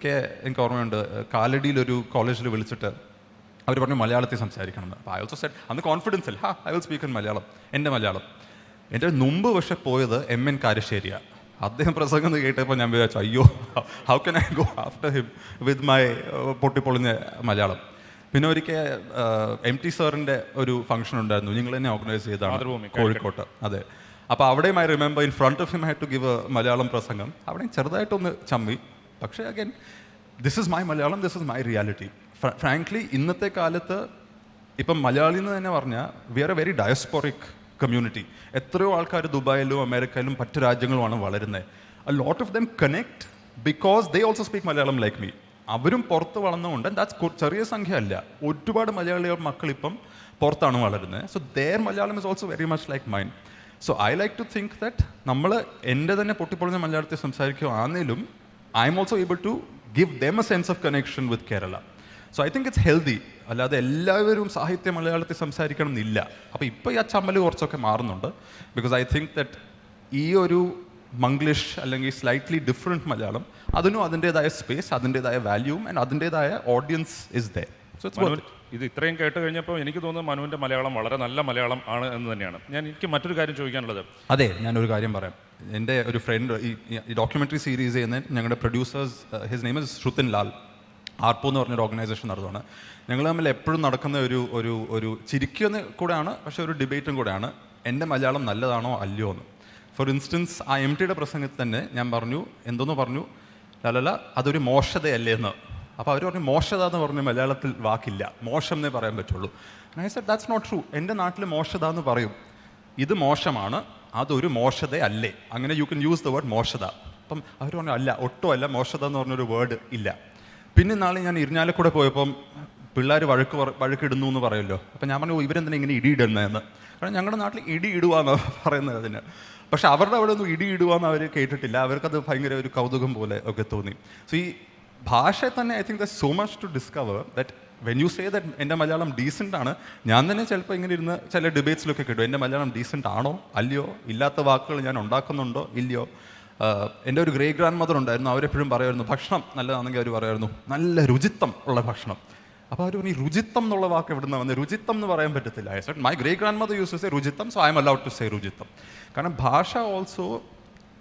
ഒക്കെ എനിക്ക് ഓർമ്മയുണ്ട്. കാലടിയിൽ ഒരു കോളേജിൽ വിളിച്ചിട്ട് അവർ പറഞ്ഞു മലയാളത്തിൽ സംസാരിക്കണം അപ്പോൾ ഐ ഓൾസോ സെറ്റ് അന്ന് കോൺഫിഡൻസ് അല്ല? ഹാ I will speak in Malayalam. എന്റെ മലയാളം. എന്റെ മുമ്പ് പക്ഷെ പോയത് എം എൻ കാരശ്ശേരിയാണ് അദ്ദേഹം പ്രസംഗം എന്ന് കേട്ടപ്പോൾ ഞാൻ വിചാരിച്ചു അയ്യോ how can I go after him with my പൊട്ടിപ്പൊളിഞ്ഞ Malayalam? പിന്നെ ഒരിക്കൽ എം ടി സാറിന്റെ ഒരു ഫംഗ്ഷൻ ഉണ്ടായിരുന്നു. നിങ്ങൾ തന്നെ ഓർഗനൈസ് ചെയ്തതാണ്. മാതൃഭൂമി, കോഴിക്കോട്ട്. അതെ. അപ്പോൾ അവിടെയും I remember in front of him had to give Malayalam പ്രസംഗം. അവിടെയും ചെറുതായിട്ടൊന്ന് ചമ്മി. പക്ഷേ again this is my Malayalam this is my reality frankly ഇന്നത്തെ കാലത്ത് ഇപ്പം മലയാളി എന്ന് തന്നെ പറഞ്ഞാൽ we are a very diasporic community എത്രയോ ആൾക്കാർ ദുബായിലും അമേരിക്കയിലും മറ്റ് രാജ്യങ്ങളുമാണ് വളരുന്നത് a lot of them connect because they also speak Malayalam like me അവരും പുറത്ത് വളർന്നുകൊണ്ട് ദാറ്റ്സ് ചെറിയ സംഖ്യ അല്ല ഒരുപാട് മലയാളികൾ മക്കൾ ഇപ്പം പുറത്താണ് വളരുന്നത് so their Malayalam is also very much like mind so I like to think that നമ്മൾ എന്റെ തന്നെ പൊട്ടിപ്പൊളിഞ്ഞ മലയാളത്തിൽ സംസാരിക്കുകയാണെങ്കിലും I am also able to give them a sense of connection with Kerala so I think it's healthy അല്ലാതെ എല്ലാവരും സാഹിത്യ മലയാളത്തിൽ സംസാരിക്കണം എന്നില്ല. അപ്പോൾ ഇപ്പോൾ ഈ ആ ചമ്മൽ കുറച്ചൊക്കെ മാറുന്നുണ്ട്. ബിക്കോസ് ഐ തിങ്ക് ദറ്റ് ഈ ഒരു മംഗ്ലീഷ് അല്ലെങ്കിൽ സ്ലൈറ്റ്ലി ഡിഫറെന്റ് മലയാളം അതിനും അതിന്റേതായ സ്പേസ് അതിന്റേതായ വാല്യൂവും ആൻഡ് അതിന്റേതായ ഓഡിയൻസ് ഇസ് ദേ മനു ഇത് ഇത്രയും കേട്ട് കഴിഞ്ഞപ്പോൾ എനിക്ക് തോന്നുന്നു മനുവിന്റെ മലയാളം വളരെ നല്ല മലയാളം ആണ് എന്ന് തന്നെയാണ്. ഞാൻ എനിക്ക് മറ്റൊരു കാര്യം ചോദിക്കാനുള്ളത്. അതെ ഞാനൊരു കാര്യം പറയാം. എന്റെ ഒരു ഫ്രണ്ട് ഈ ഡോക്യുമെന്ററി സീരീസ് ചെയ്യുന്ന ഞങ്ങളുടെ producers his name is Shruthin Lal Arpo എന്ന് പറഞ്ഞൊരു ഓർഗനൈസേഷൻ നടത്തുകയാണ് ഞങ്ങൾ തമ്മിൽ എപ്പോഴും നടക്കുന്ന ഒരു ഒരു ഒരു ചിരിക്കുന്ന കൂടെയാണ് പക്ഷേ ഒരു ഡിബേറ്റും കൂടെയാണ്. എന്റെ മലയാളം നല്ലതാണോ അല്ലയോ എന്ന്. ഫോർ ഇൻസ്റ്റൻസ് ആ എം ടിയുടെ പ്രസംഗത്തിൽ തന്നെ ഞാൻ പറഞ്ഞു എന്തോന്ന് പറഞ്ഞു? ലലല അതൊരു മോശതയല്ലേ എന്ന്. അപ്പോൾ അവർ പറഞ്ഞു മോശത എന്ന് പറഞ്ഞ് മലയാളത്തിൽ വാക്കില്ല. മോശം എന്നേ പറയാൻ പറ്റുള്ളൂ. I said that's not true എന്റെ നാട്ടിൽ മോശത എന്ന് പറയും. ഇത് മോശമാണ് അതൊരു മോശത അല്ലേ? അങ്ങനെ you can use the word മോശത. അപ്പം അവർ പറഞ്ഞു അല്ല ഒട്ടും അല്ല. മോശത എന്ന് പറഞ്ഞൊരു വേർഡ് ഇല്ല. പിന്നെ നാളെ ഞാൻ ഇരിഞ്ഞാലക്കൂടെ പോയപ്പം പിള്ളേർ വഴക്ക് വഴക്കിടുന്നു എന്ന് പറയുമല്ലോ. അപ്പം ഞാൻ പറഞ്ഞു "ഓ, ഇവരെന്തിനാ ഇങ്ങനെ ഇടി ഇടുന്നതെന്ന് കാരണം ഞങ്ങളുടെ നാട്ടിൽ ഇടി ഇടുവാന്ന് പറയുന്നത് അതിന്. പക്ഷെ അവരുടെ അവിടെ ഒന്നും ഇടി ഇടുവാന്ന് അവർ കേട്ടിട്ടില്ല. അവർക്കത് ഭയങ്കര ഒരു കൗതുകം പോലെ ഒക്കെ തോന്നി. സോ ഈ ഭാഷയെ തന്നെ I think the so much to discover that when you say that എന്റെ മലയാളം ഡീസന്റ് ആണ് ഞാൻ തന്നെ ചിലപ്പോൾ ഇങ്ങനെ ഇരുന്ന് ചില ഡിബേറ്റ്സിലൊക്കെ കിട്ടും. എന്റെ മലയാളം ഡീസന്റ് ആണോ? അല്ലയോ? ഇല്ലാത്ത വാക്കുകൾ ഞാൻ ഉണ്ടാക്കുന്നുണ്ടോ? ഇല്ലയോ? എന്റെ ഒരു ഗ്രേ ഗ്രാൻഡ് മദർ ഉണ്ടായിരുന്നു. അവരെപ്പോഴും പറയുമായിരുന്നു ഭക്ഷണം നല്ലതാണെങ്കിൽ അവർ പറയുമായിരുന്നു. നല്ല രുചിത്വം ഉള്ള ഭക്ഷണം. അപ്പോൾ അവർ പറഞ്ഞു രുചിത്വം എന്നുള്ള വാക്ക് എവിടെ നിന്ന് വന്നത് രുചിത്വം എന്ന് പറയാൻ പറ്റത്തില്ല. I said my great grandmother use to say രുചിത്വം so I am allowed to say രുചിത്വം കാരണം ഭാഷ ഓൾസോ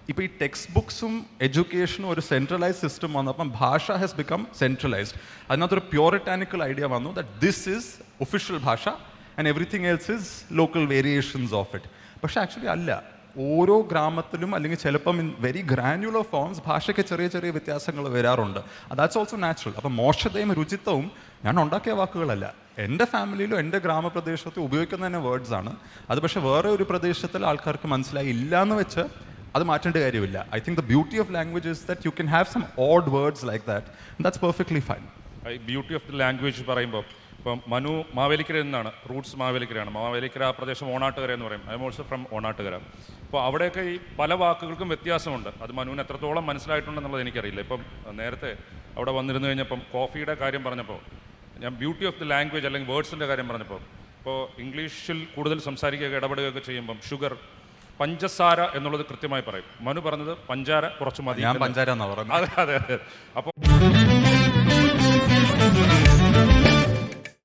ഇപ്പോൾ ഈ ടെക്സ്റ്റ് ബുക്സും എഡ്യൂക്കേഷനും ഒരു സെൻട്രലൈസ്ഡ് സിസ്റ്റം വന്നപ്പം ഭാഷ ഹാസ് ബിക്കം സെൻട്രലൈസ്ഡ് അതിനകത്തൊരു പ്യൂറിറ്റാനിക്കൽ ഐഡിയ വന്നു ദറ്റ് ദിസ് ഈസ് ഒഫീഷ്യൽ ഭാഷ and everything else is local variations of it പക്ഷേ ആക്ച്വലി അല്ല. ഓരോ ഗ്രാമത്തിലും അല്ലെങ്കിൽ ചിലപ്പം ഇൻ വെരി ഗ്രാനുലർ ഫോംസ് ഭാഷയ്ക്ക് ചെറിയ ചെറിയ വ്യത്യാസങ്ങൾ വരാറുണ്ട്. ദാറ്റ്സ് ഓൾസോ നാച്ചുറൽ അപ്പം മോശതയും രുചിത്വവും ഞാൻ ഉണ്ടാക്കിയ വാക്കുകളല്ല. എന്റെ ഫാമിലിയിലും എന്റെ ഗ്രാമപ്രദേശത്തും ഉപയോഗിക്കുന്ന തന്നെ വേർഡ്സ് ആണ്. അത് പക്ഷേ വേറെ ഒരു പ്രദേശത്തിൽ ആൾക്കാർക്ക് മനസ്സിലായി ഇല്ല എന്ന് വെച്ച് അത് മാറ്റേണ്ട കാര്യമില്ല. I think the beauty of language is that you can have some odd words like that that's perfectly fine I beauty of the language പറയുമ്പോൾ ഇപ്പം മനു മാവേലിക്കര എന്നാണ് റൂട്ട്സ് മാവേലിക്കരയാണ്. മാവേലിക്കര ആ പ്രദേശം ഓണാട്ടുകര എന്ന് പറയും. I am also from Onattukara. അപ്പോൾ അവിടെയൊക്കെ ഈ പല വാക്കുകൾക്കും വ്യത്യാസമുണ്ട്. അത് മനുവിന് എത്രത്തോളം മനസ്സിലായിട്ടുണ്ടെന്നുള്ളത് എനിക്കറിയില്ല. ഇപ്പം നേരത്തെ അവിടെ വന്നിരുന്നു കഴിഞ്ഞപ്പം കോഫിയുടെ കാര്യം പറഞ്ഞപ്പോൾ ഞാൻ ബ്യൂട്ടി ഓഫ് ദി ലാംഗ്വേജ് അല്ലെങ്കിൽ വേർഡ്സിന്റെ കാര്യം പറഞ്ഞപ്പോൾ ഇപ്പോൾ ഇംഗ്ലീഷിൽ കൂടുതൽ സംസാരിക്കുകയൊക്കെ ഇടപെടുകയൊക്കെ ചെയ്യുമ്പം ഷുഗർ പഞ്ചസാര എന്നുള്ളത് കൃത്യമായി പറയും. മനു പറഞ്ഞത് പഞ്ചാര കുറച്ച് മതി ഞാൻ. പഞ്ചാര എന്നാ അതെ അതെ അതെ. അപ്പോൾ